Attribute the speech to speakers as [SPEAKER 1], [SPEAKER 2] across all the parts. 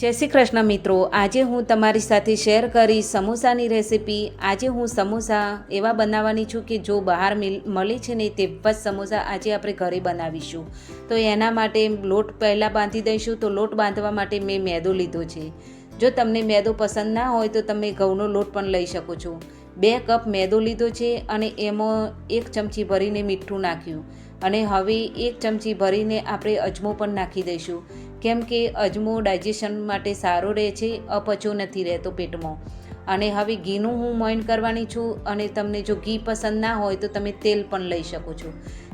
[SPEAKER 1] જય શ્રી કૃષ્ણ મિત્રો. આજે હું તમારી સાથે શેર કરીશ સમોસાની રેસિપી. આજે હું સમોસા એવા બનાવવાની છું કે જો બહાર મળે છે ને તેવા જ સમોસા આજે આપણે ઘરે બનાવીશું. તો એના માટે લોટ પહેલાં બાંધી દઈશું. તો લોટ બાંધવા માટે મેં મેદો લીધો છે. જો તમને મેદો પસંદ ના હોય તો તમે ઘઉંનો લોટ પણ લઈ શકો છો. બે કપ મેદો લીધો છે અને એમાં એક ચમચી ભરીને મીઠું નાખ્યું. અને હવે એક ચમચી ભરીને આપણે અજમો પણ નાખી દઈશું. કેમ કે અજમો ડાયજેશન માટે સારો રહે છે, અપચો નથી રહેતો પેટમાં. અને હવે ઘીનું હું મોઇન કરવાની છું અને તમને જો ઘી પસંદ ના હોય તો તમે તેલ પણ લઈ શકો છો.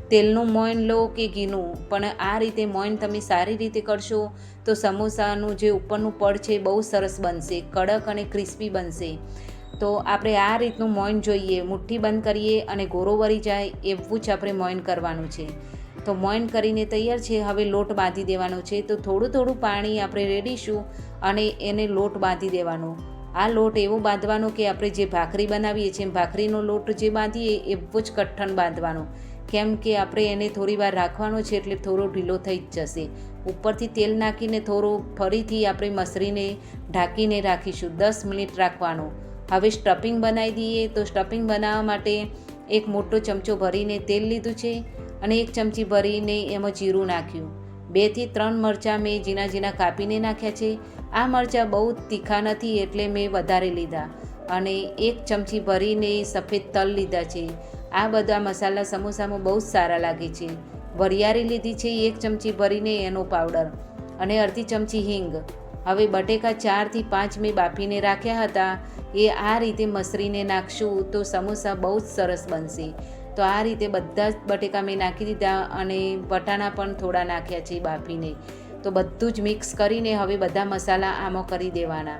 [SPEAKER 1] તેલનું મોઇન લો કે ઘીનું, પણ આ રીતે મોઇન તમે સારી રીતે કરશો તો સમોસાનું જે ઉપરનું પડ છે બહુ સરસ બનશે, કડક અને ક્રિસ્પી બનશે. તો આપણે આ રીતનું મોઇન જોઈએ, મુઠ્ઠી બંધ કરીએ અને ગોરો વળી જાય, એવું જ આપણે મોઇન કરવાનું છે. તો મોઈન કરીને તૈયાર છે. હવે લોટ બાંધી દેવાનો છે. તો થોડું થોડું પાણી આપણે રેડીશું અને એને લોટ બાંધી દેવાનો. આ લોટ એવો બાંધવાનો કે આપણે જે ભાખરી બનાવીએ છીએ ભાખરીનો લોટ જે બાંધીએ એવો જ કઠણ બાંધવાનો. કેમ કે આપણે એને થોડી વાર રાખવાનો છે એટલે થોડો ઢીલો થઈ જ જશે. ઉપરથી તેલ નાખીને થોડો ફરીથી આપણે મસરીને ઢાંકીને રાખીશું. દસ મિનિટ રાખવાનો. હવે સ્ટફિંગ બનાવી દઈએ. તો સ્ટફિંગ બનાવવા માટે એક મોટો ચમચો ભરીને તેલ લીધું છે. અને એક ચમચી ભરીને એમાં જીરું નાખ્યું. બેથી ત્રણ મરચાં મેં ઝીણા ઝીણા કાપીને નાખ્યા છે. આ મરચાં બહુ તીખા નથી એટલે મેં વધારે લીધા અને એક ચમચી ભરીને સફેદ તલ લીધા છે. આ બધા મસાલા સમોસામાં બહુ જ સારા લાગે છે. વરિયાળી લીધી છે એક ચમચી ભરીને એનો પાવડર અને અડધી ચમચી હિંગ. હવે બટેકા ચારથી પાંચ મેં બાફીને રાખ્યા હતા. એ આ રીતે મસરીને નાખશું તો સમોસા બહુ જ સરસ બનશે. તો આ રીતે બધા જ બટેકા મેં નાખી દીધા અને વટાણા પણ થોડા નાખ્યા છે બાફીને. તો બધું જ મિક્સ કરીને હવે બધા મસાલા આમાં કરી દેવાના.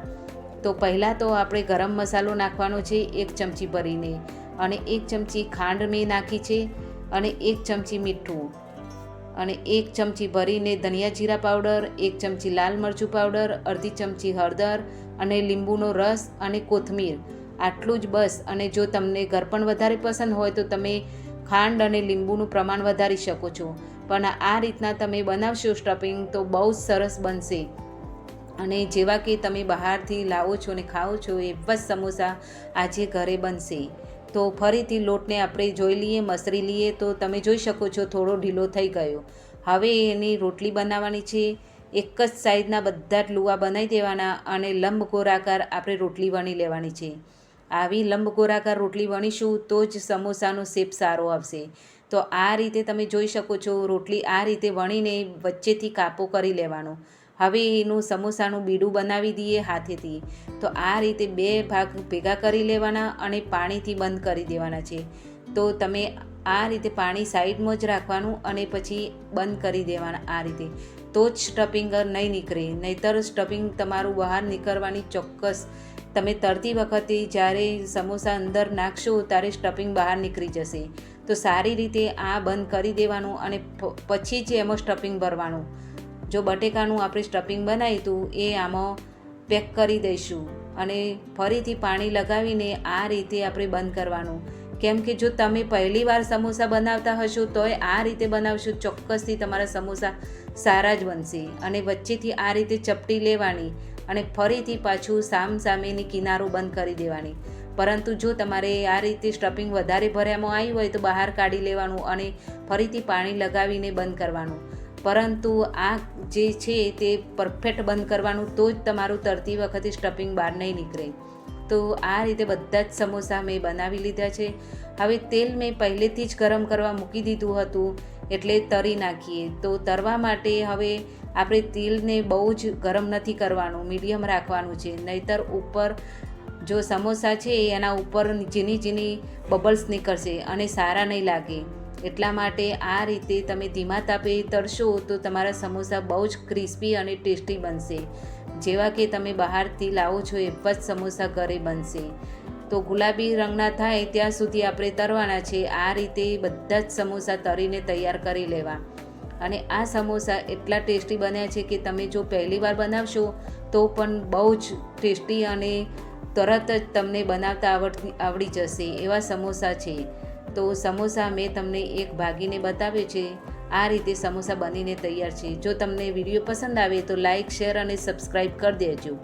[SPEAKER 1] તો પહેલાં તો આપણે ગરમ મસાલો નાખવાનો છે એક ચમચી ભરીને અને એક ચમચી ખાંડ મેં નાખી છે અને એક ચમચી મીઠું. અને એક ચમચી ભરીને ધનિયા જીરા પાવડર, એક ચમચી લાલ મરચું પાવડર, અડધી ચમચી હળદર અને લીંબુનો રસ અને કોથમીર. આટલું જ બસ. અને જો તમને ગરપણ વધારે પસંદ હોય તો તમે ખાંડ અને લીંબુનું પ્રમાણ વધારી શકો છો. પણ આ રીતના તમે બનાવશો સ્ટફિંગ તો બહુ જ સરસ બનશે. અને જેવા કે તમે બહારથી લાવો છો અને ખાઓ છો એવા જ સમોસા આજે ઘરે બનશે. તો ફરીથી લોટને આપણે જોઈ લઈએ મસરી લઈએ તો તમે જોઈ શકો છો થોડો ઢીલો થઈ ગયો. હવે એની રોટલી બનાવવાની છે. એક જ સાઈઝના બધા જ લુવા બનાવી દેવાના અને લંબ આકાર આપણે રોટલી વણી લેવાની છે. આવી લંબ ગોરાકાર રોટલી વણીશું તો જ સમોસાનો શેપ સારો આવશે. તો આ રીતે તમે જોઈ શકો છો, રોટલી આ રીતે વણીને વચ્ચેથી કાપો કરી લેવાનો. હવે એનું સમોસાનું બીડું બનાવી દઈએ હાથેથી. તો આ રીતે બે ભાગ ભેગા કરી લેવાના અને પાણીથી બંધ કરી દેવાના છે. તો તમે આ રીતે પાણી સાઈડમાં જ રાખવાનું અને પછી બંધ કરી દેવાના આ રીતે. તો જ સ્ટફિંગ નહીં નીકળે. નહીતર સ્ટફિંગ તમારું બહાર નીકળવાની ચોક્કસ તમે તરતી વખતે જ્યારે સમોસા અંદર નાખશો ત્યારે સ્ટફિંગ બહાર નીકળી જશે. તો સારી રીતે આ બંધ કરી દેવાનું અને પછી જ એમાં સ્ટફિંગ ભરવાનું. જો બટેકાનું આપણે સ્ટફિંગ બનાવ્યું હતું એ આમાં પેક કરી દઈશું અને ફરીથી પાણી લગાવીને આ રીતે આપણે બંધ કરવાનું. કેમ કે જો તમે પહેલી વાર સમોસા બનાવતા હશો, તોય આ રીતે બનાવશો, ચોક્કસથી તમારા સમોસા સારા જ બનશે અને વચ્ચેથી આ રીતે ચપટી લેવાની. અને ફરીથી પાછું સામ સામેની કિનારો બંધ કરી દેવાની. પરંતુ જો તમારે આ રીતે સ્ટફિંગ વધારે ભર્યામાં આવી હોય તો બહાર કાઢી લેવાનું અને ફરીથી પાણી લગાવીને બંધ કરવાનું. પરંતુ આ જે છે તે પરફેક્ટ બંધ કરવાનું તો જ તમારું તરતી વખતે સ્ટફિંગ બહાર નહીં નીકળે. તો આ રીતે બધા જ સમોસા મેં બનાવી લીધા છે. હવે તેલ મેં પહેલેથી જ ગરમ કરવા મૂકી દીધું હતું. એટલે તરી નાખીએ. તો તરવા માટે હવે આપણે તેલને બહુ જ ગરમ નથી કરવાનું, મીડિયમ રાખવાનું છે. નહીતર ઉપર જો સમોસા છે, એના ઉપર ઝીણી ઝીણી બબલ્સ નીકળશે અને સારા નહીં લાગે. એટલા માટે આ રીતે તમે ધીમા તાપે તળશો તો તમારા સમોસા બહુ જ ક્રિસ્પી અને ટેસ્ટી બનશે. જેવા કે તમે બહારથી લાવો છો એ જ સમોસા ઘરે બનશે. તો ગુલાબી રંગના થાય ત્યાં સુધી આપણે તરવાના છે આ રીતે બધા જ સમોસા તરીને તૈયાર કરી લેવા. અને આ સમોસા એટલા ટેસ્ટી બન્યા છે કે તમે જો પહેલી વાર બનાવશો, તો પણ બહુ જ ટેસ્ટી અને તરત જ તમને બનાવતા આવડતી, આવડી જશે. એવા સમોસા છે. તો સમોસા મેં તમને એક ભાગીને બતાવ્યો છે. આ રીતે સમોસા બનીને તૈયાર છે. જો તમને વીડિયો પસંદ આવે તો લાઇક શેર અને સબસ્ક્રાઈબ કરી દેજો.